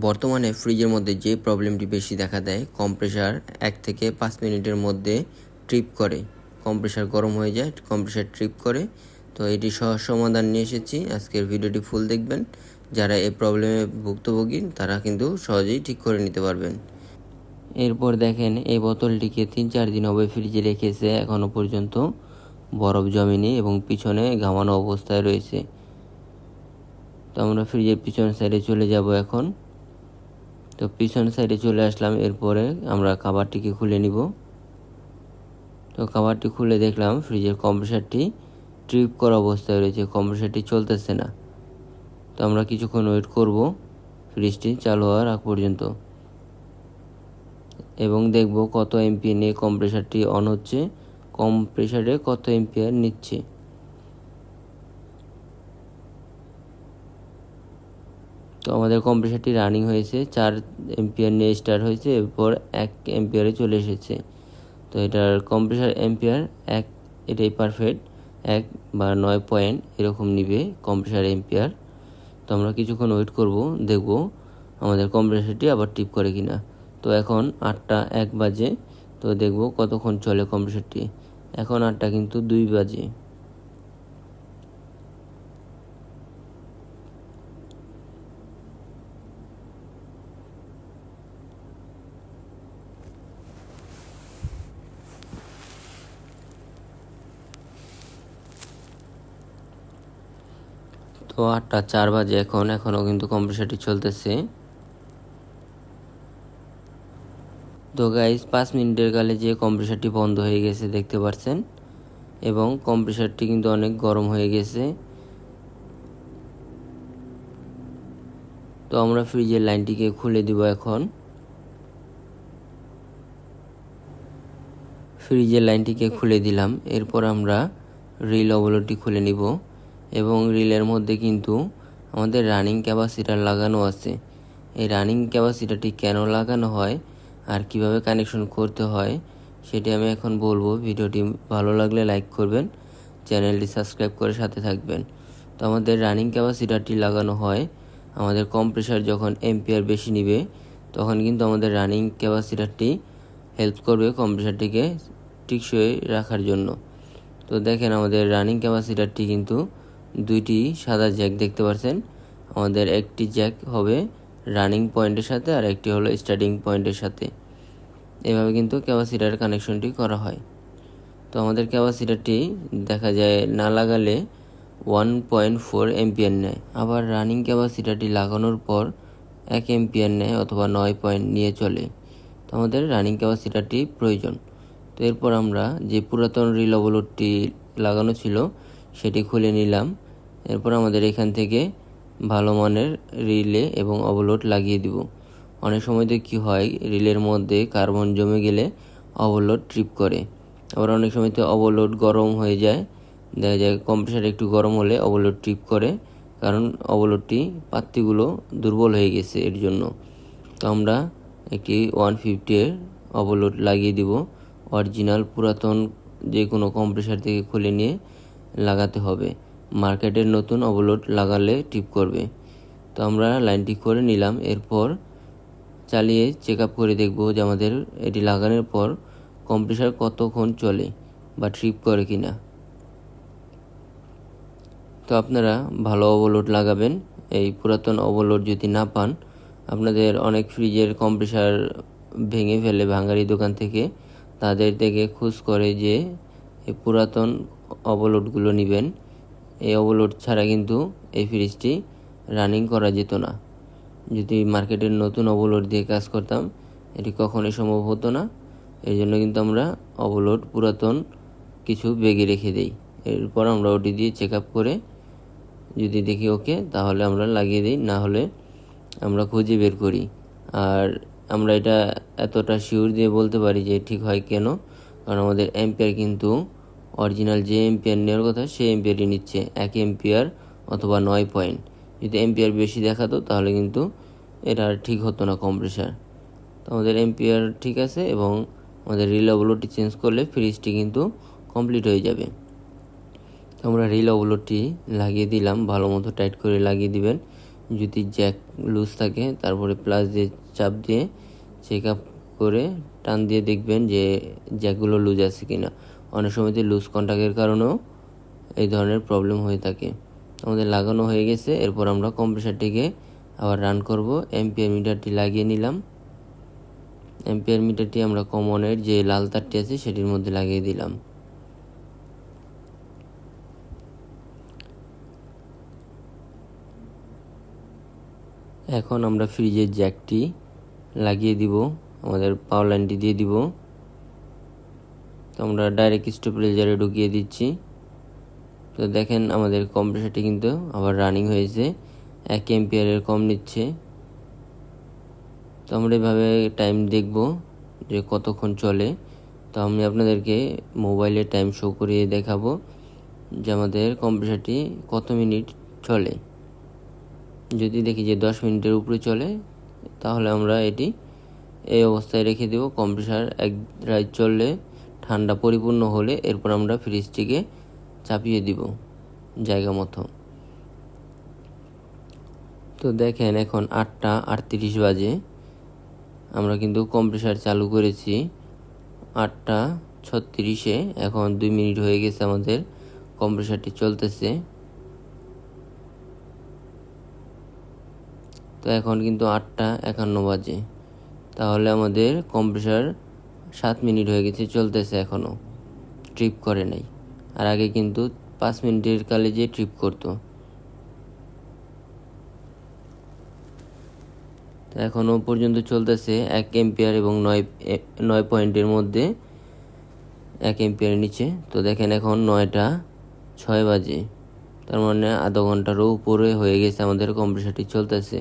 বর্তমানে ফ্রিজের মধ্যে যে প্রবলেমটি বেশি দেখা দেয় কম্প্রেসার এক থেকে পাঁচ মিনিটের মধ্যে ট্রিপ করে। কম্প্রেসার গরম হয়ে যায় কম্প্রেসার ট্রিপ করে। তো এটি সহজ সমাধান নিয়ে এসেছি। আজকের ভিডিওটি ফুল দেখবেন। যারা এই প্রবলেমে ভুক্তভোগী, তারা কিন্তু সহজেই ঠিক করে নিতে পারবেন। এরপর দেখেন, এই বোতলটিকে তিন চার দিন হবে ফ্রিজে রেখেছে। এখনও পর্যন্ত বরফ জমেনি এবং পিছনে ঘামানো অবস্থায় রয়েছে। তো আমরা ফ্রিজের পিছন সাইডে চলে যাব এখন। তো পিছন সাইডে চলে আসলাম, এরপরে আমরা খাবারটিকে খুলে নিব। তো খাবারটি খুলে দেখলাম ফ্রিজের কম্প্রেসারটি ট্রিপ করা অবস্থায় রয়েছে, কম্প্রেসারটি চলতেছে না। তো আমরা কিছুক্ষণ ওয়েট করব, ফ্রিজটি চালু হওয়ার আগ পর্যন্ত। এবং দেখব কত এমপিএ নিয়ে কম্প্রেসারটি অন হচ্ছে, কম্প্রেসারে কত এমপিআর নিচ্ছে। তো আমাদের কম্প্রেসারটি রানিং হয়েছে, চার এমপিআর নিয়ে স্টার্ট হয়েছে, এরপর এক এমপিআরে চলে এসেছে। তো এটার কম্প্রেসার এমপিআর এক, এটাই পারফেক্ট এক বা নয় পয়েন্ট এরকম নিবে কম্প্রেসার এমপিআর তো আমরা কিছুক্ষণ ওয়েট করব, দেখব আমাদের কম্প্রেসারটি আবার টিপ করে কিনা। তো এখন আটটা এক বাজে, তো দেখব কতক্ষণ চলে কম্প্রেসারটি। এখন আটটা কিন্তু দুই বাজে। তো আটটা চার বাজে এখন, এখনও কিন্তু কম্প্রেসারটি চলতেছে। তো গাইজ পাঁচ মিনিটের কালে যে কম্প্রেসারটি বন্ধ হয়ে গেছে, দেখতে পাচ্ছেন এবং কম্প্রেসারটি কিন্তু অনেক গরম হয়ে গেছে। তো আমরা ফ্রিজের লাইনটিকে খুলে দিব এখন। ফ্রিজের লাইনটিকে খুলে দিলাম। এরপর আমরা রিল অবলটি খুলে নিব। এবং রিলের মধ্যে কিন্তু আমাদের রানিং ক্যাপাসিটার লাগানো আছে। এই রানিং ক্যাপাসিটারটি কেন লাগানো হয় আর কীভাবে কানেকশন করতে হয় সেটি আমি এখন বলব। ভিডিওটি ভালো লাগলে লাইক করবেন, চ্যানেলটি সাবস্ক্রাইব করে সাথে থাকবেন। তো আমাদের রানিং ক্যাপাসিটারটি লাগানো হয়, আমাদের কম্প্রেসার যখন এমপিআর বেশি নিবে, তখন কিন্তু আমাদের রানিং ক্যাপাসিটারটি হেল্প করবে কম্প্রেসারটিকে টিকসই রাখার জন্য। তো দেখেন আমাদের রানিং ক্যাপাসিটারটি কিন্তু দুইটি সাদা জ্যাক দেখতে পাচ্ছেন আমাদের একটি জ্যাক হবে রানিং পয়েন্টের সাথে আর একটি হলো স্টার্টিং পয়েন্টের সাথে। এভাবে কিন্তু ক্যাপাসিটার কানেকশনটি করা হয়। তো আমাদের ক্যাপাসিটারটি দেখা যায় না লাগালে ওয়ান পয়েন্ট ফোর এমপিয়ার নেয়। আবার রানিং ক্যাপাসিটারটি লাগানোর পর এক এমপিয়ার নেয় অথবা নয় পয়েন্ট নিয়ে চলে। তো আমাদের রানিং ক্যাপাসিটারটি প্রয়োজন। তো এরপর আমরা যে পুরাতন রিল অবলোডটি লাগানো ছিল সেটি খুলে নিলাম। এরপর আমাদের এখান থেকে ভালো মানের রিলে এবং অবলোড লাগিয়ে দিব। অনেক সময় তো কী হয়, রিলের মধ্যে কার্বন জমে গেলে অবলোড ট্রিপ করে। আবার অনেক সময় তো অবলোড গরম হয়ে যায়। দেখা যায় কম্প্রেসার একটু গরম হলে অবলোড ট্রিপ করে, কারণ অবলোডটি পাত্তিগুলো দুর্বল হয়ে গেছে এর জন্য। তো আমরা একটি ওয়ান ফিফটির অবলোড লাগিয়ে দিব। অরিজিনাল, পুরাতন যে কোনো কম্প্রেসার থেকে খুলে নিয়ে লাগাতে হবে। মার্কেটের নতুন অবলোড লাগালে টিপ করবে। তো আমরা লাইনটি করে নিলাম। এরপর চালিয়ে চেক আপ করে দেখব যে আমাদের এটি লাগানোর পর কম্প্রেসার কতক্ষণ চলে বা ট্রিপ করে কি না তো আপনারা ভালো ওভারলোড লাগাবেন। এই পুরাতন ওভারলোড যদি না পান, আপনাদের অনেক ফ্রিজের কম্প্রেসার ভেঙে ফেলে ভাঙ্গারি দোকান থেকে, তাদের থেকে খোঁজ করে যে এই পুরাতন ওভারলোডগুলো নেবেন। এই অবলোড ছাড়া কিন্তু এই ফ্রিজটি রানিং করা যেত না। যদি মার্কেটের নতুন অবলোড দিয়ে কাজ করতাম, এটি কখনোই সম্ভব হতো না। এই জন্য কিন্তু আমরা অবলোড পুরাতন কিছু বেগে রেখে দিই। এরপর আমরা ওটি দিয়ে চেক আপ করে যদি দেখি ওকে, তাহলে আমরা লাগিয়ে দিই। না হলে আমরা খুঁজে বের করি। আর আমরা এটা এতটা শিওর দিয়ে বলতে পারি যে ঠিক হয় কেন? কারণ আমাদের এম্পিয়ার কিন্তু অরিজিনাল যে এম্পিয়ার নেওয়ার কথা, সেই এম্পিয়ারই নিচ্ছে এক এম্পিয়ার অথবা নয় পয়েন্ট। যদি এম্পিয়ার বেশি দেখাতো, তাহলে কিন্তু এটা আর ঠিক হতো না কম্প্রেসার। তো আমাদের এম্পিয়ার ঠিক আছে এবং আমাদের রিলেবলটি চেঞ্জ করলে ফ্রিজটি কিন্তু কমপ্লিট হয়ে যাবে। তো আমরা রিল ওগুলোটি লাগিয়ে দিলাম, ভালো মতো টাইট করে লাগিয়ে দিবেন। যদি জ্যাক লুজ থাকে, তারপরে প্লাস দিয়ে চাপ দিয়ে চেক আপ করে টান দিয়ে দেখবেন যে জ্যাকগুলো লুজ আছে কিনা। অনেক সময় লুজ কন্ট্যাক্টের কারণেও এই ধরনের প্রবলেম হয়ে থাকে। আমাদের লাগানো হয়ে গেছে, এরপর আমরা কম্প্রেসারটিকে আবার রান করব। এমপিআর মিটারটি লাগিয়ে নিলাম। এমপিআর মিটারটি আমরা কমনের যে লাল তারটি আছে, সেটির মধ্যে লাগিয়ে দিলাম। এখন আমরা ফ্রিজের জ্যাকটি লাগিয়ে দিব। আমাদের পাওয়ার লাইনটি দিয়ে দিব। তো আমরা ডাইরেক্ট স্টেবিলাইজারে ঢুকিয়ে দিচ্ছি। তো দেখেন আমাদের কম্প্রেসারটি কিন্তু আবার রানিং হয়েছে। এক এম্পিয়ারের কম নিচ্ছে। তো আমরা এভাবে টাইম দেখব যে কতক্ষণ চলে। তো আমি আপনাদেরকে মোবাইলে টাইম শো করিয়ে দেখাবো যে আমাদের কম্প্রেসারটি কত মিনিট চলে। যদি দেখি যে দশ মিনিটের উপরে চলে, তাহলে আমরা এটি এই অবস্থায় রেখে দেব। কম্প্রেসার এক রাত চললে ঠান্ডা পরিপূর্ণ হলে এরপর আমরা ফ্রিজটিকে চাপিয়ে দিব জায়গা মতো। তো দেখেন এখন আটটা আটত্রিশ বাজে। আমরা কিন্তু কম্প্রেসার চালু করেছি। আটটা ছত্রিশে, এখন দুই মিনিট হয়ে গেছে আমাদের কম্প্রেসারটি চলতেছে। তো এখন কিন্তু আটটা একান্ন বাজে। তাহলে আমাদের কম্প্রেসার সাত মিনিট হয়ে গেছে, চলতেছে এখনও ট্রিপ করে নাই। আর আগে কিন্তু পাঁচ মিনিটের কালে যে ট্রিপ করতো। তো এখনও পর্যন্ত চলতেছে এক এম্পিয়ার এবং নয় নয় পয়েন্টের মধ্যে এক এম্পিয়ার নিচে। তো দেখেন এখন নয়টা ছয় বাজে। তার মানে আধা ঘন্টারও উপরে হয়ে গেছে আমাদের কম্প্রেসারটি চলতেছে।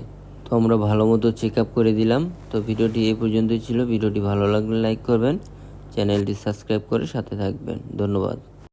তো আমরা ভালো মতো চেক আপ করে দিলাম। তো ভিডিওটি এ পর্যন্তই ছিল। ভিডিওটি ভালো লাগলে লাইক করবেন। চ্যানেলটি সাবস্ক্রাইব করে সাথে থাকবেন। ধন্যবাদ।